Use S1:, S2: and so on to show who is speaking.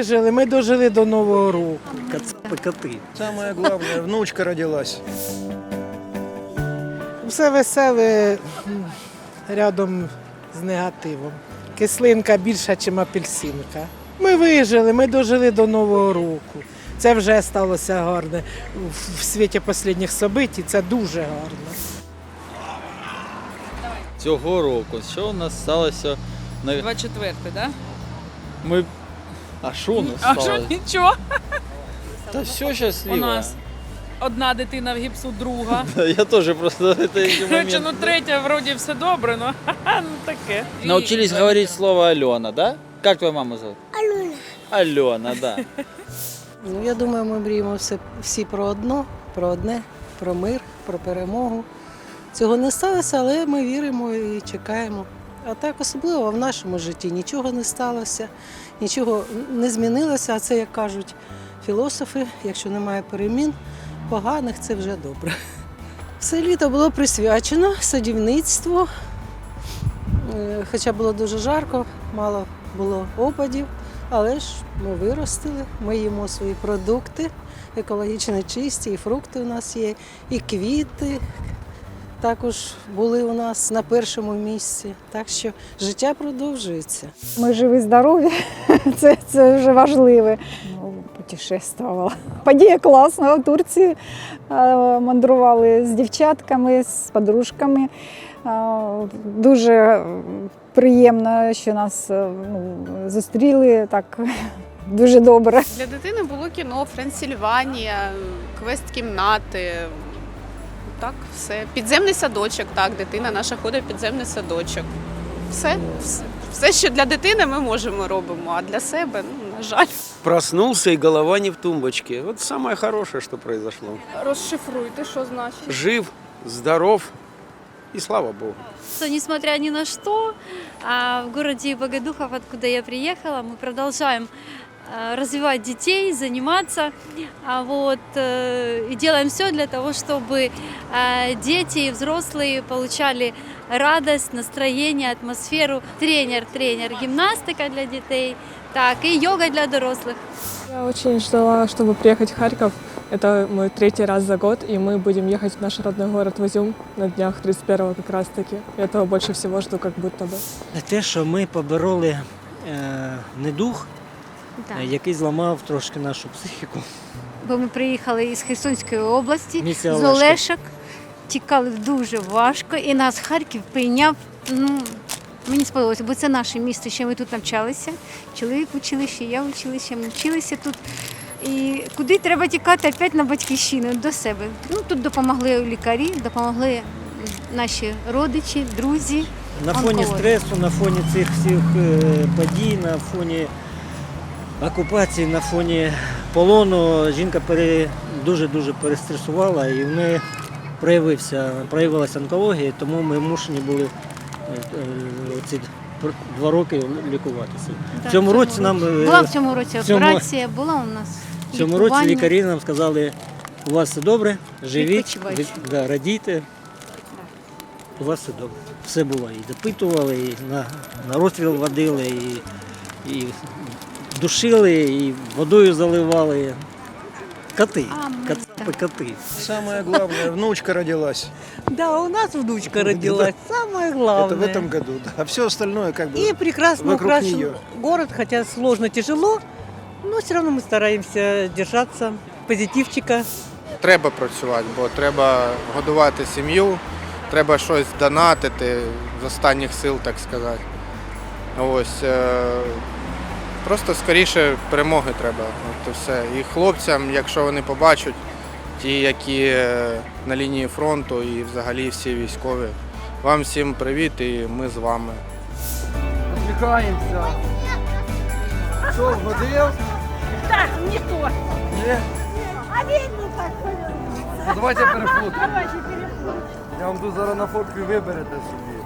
S1: вижили, ми дожили до Нового року.
S2: Кацапи коти.
S3: Самое главное, внучка родилась.
S1: Все веселе рядом з негативом. Кислинка більша, ніж апельсинка. Ми вижили, ми дожили до Нового року. Це вже сталося гарне. В- світі останніх событій це дуже гарно.
S4: цього року. Що у нас сталося? На...
S5: 24, да?
S4: Ми... А що у нас
S5: А що
S4: сталося?
S5: нічого?
S4: Та все щасливо.
S5: У нас одна дитина в гіпсу, друга.
S4: Я теж просто в цей
S5: Короче, ну третя вроді все добре, ну, ну таке.
S4: Научились говорить слово Алена, да? Как твою маму зовут? Алена. Алена, да.
S6: Ну, я думаю, ми мріємо все, всі про одно, про одне, про мир, про перемогу. Цього не сталося, але ми віримо і чекаємо. А так особливо в нашому житті нічого не сталося, нічого не змінилося. А це, як кажуть філософи, якщо немає перемін, поганих це вже добре. Все літо було присвячено садівництву, Е, хоча було дуже жарко, мало було опадів. Але ж ми виростили, ми їмо свої продукти, екологічно чисті, і фрукти у нас є, і квіти також були у нас на першому місці. Так що життя продовжується.
S7: Ми живі, здорові, це, це вже важливе. Ну, Путешествувала. Подія класна в Турції. Е, Мандрували з дівчатками, з подружками. Е, Дуже приємно, що нас е, ну, зустріли так дуже добре.
S8: Для дитини було кіно Франсільванія, квест кімнати. Так, все. Підземний садочок, так, дитина наша ходить в підземний садочок. Все, все, все, що для дитини ми можемо робимо, а для себе, ну, на жаль.
S2: Проснулся и голова не в тумбочке. Вот самое хорошее, что произошло.
S8: Розшифруйте, що значить.
S2: Жив, здоров и слава Богу.
S9: что несмотря ни на что, а, в городе Богодухов, откуда я приехала, мы продолжаем развивать детей, заниматься, а вот, э, и делаем все для того, чтобы а, дети и взрослые получали радость, настроение, атмосферу. Тренер, тренер, гимнастика для детей, так, и йога для взрослых.
S10: Я очень ждала, чтобы приехать в Харьков. Это мой третий раз за год, и мы будем ехать в наш родной город в Изюм на днях 31 как раз таки. И этого больше всего жду как будто бы.
S11: те, що ми побороли е, недух, е, який зламав трошки нашу психіку.
S9: Бо ми приїхали із Херсонської області,
S11: Місця
S9: з. Олешок. Тікали дуже важко, і нас Харків прийняв. Ну, мені сподобалося, бо це наше місто, ще ми тут навчалися. Чоловік в училищі, я в училищі, ми вчилися тут. І куди треба тікати опять на батьківщину до себе. Ну тут допомогли лікарі, допомогли наші родичі, друзі.
S11: На фоні
S9: Онкологія.
S11: стресу, на фоні цих всіх е, подій, на фоні окупації, на фоні полону жінка дуже-дуже перестресувала і в неї проявився, проявилася онкологія, тому ми мушені були е, е, ці два роки лікуватися.
S9: Так,
S11: в цьому році нам е,
S9: була в цьому році
S11: цьому-
S9: операція, була у нас.
S11: В цьому році лікарі нам сказали, у вас все добре, живіть, да, радійте. У вас все добре. Все було. І допитували, і на, на розстріл водили, і, і душили, і водою заливали. Коти.
S9: А, ми-
S11: Кацапи коти.
S3: Самое главное, внучка родилась.
S1: Да, у нас внучка родилась, самое
S3: Это
S1: главное.
S3: в этом году. да. А все остальное как бы
S1: И прекрасно
S3: вокруг
S1: украшен
S3: нее.
S1: город, хотя сложно, тяжело, но все равно мы стараемся держаться позитивчика.
S12: Треба працювати, бо треба годувати сім'ю, треба щось донатити з останніх сил, так сказати. Ось. е, Просто скоріше перемоги треба. От і все. І хлопцям, якщо вони побачать, ті, які е, на лінії фронту і взагалі всі військові. Вам всім привіт і ми з вами.
S3: Отвлекаемся. Что, вгодил?
S5: Так, не то.
S3: Ну, давайте переплутаємо. Я вам тут зараз на фотку виберете собі.